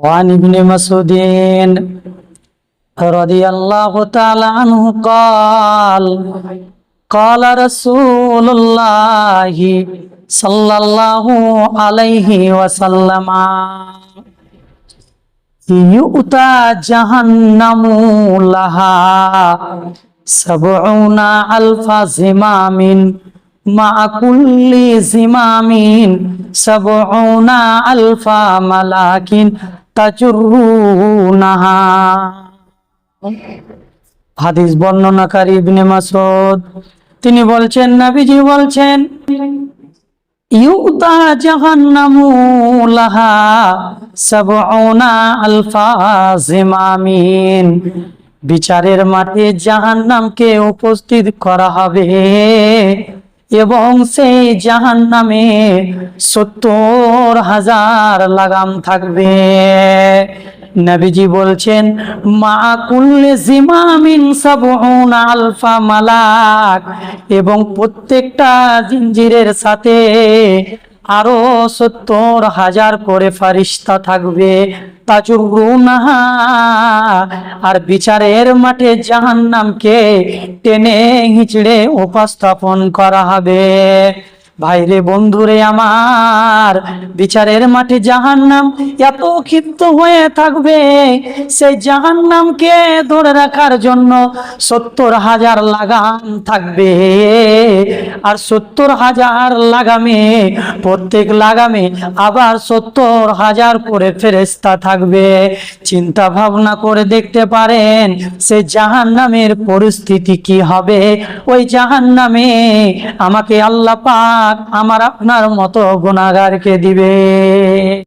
وعن ابن مسعود رضي الله تعالى عنه قال قال رسول الله صلى الله عليه وسلم يؤتى جهنم لها سبعون ألف زمام مع كل زمام سبعون ألف ملاك হাদিস বর্ণনাকারী ইবনে মাসুদ তিনি বলছেন, নাবিজি বলছেন ইউতা জাহান্নামু লাহা সাবউনা আলফা জিমামিন বিচারের মাঠে জাহান্নামকে উপস্থিত করা হবে। এবং সেই জাহান নামে সত্তর হাজার লাগাম থাকবে। নবীজি বলছেন, মা কুল্লে জিমামিন সাবুন আলফা মালাক। এবং প্রত্যেকটা জিঞ্জিরের সাথে আরও সত্তর হাজার করে ফারিস্তা থাকবে। আর বিচারের মাঠে জাহান্নামকে টেনে হিচড়ে উপস্থাপন করা হবে। ভাইরে বন্ধুরে আমার, বিচারের মাঠে জাহান্নাম এত ক্ষিপ্ত হয়ে থাকবে। সেই জাহান্নামকে ধরে রাখার জন্য সত্তর হাজার লাগাম থাকবে। আর সত্তর হাজার লাগামে, প্রত্যেক লাগামে আবার সত্তর হাজার করে ফেরেস্তা থাকবে। চিন্তা ভাবনা করে দেখতে পারেন সে জাহান্নামের পরিস্থিতি কি হবে। ওই জাহান্নামে আমাকে আল্লাহ পাক আমার আপনার মতো গুণাগারকে দিবে।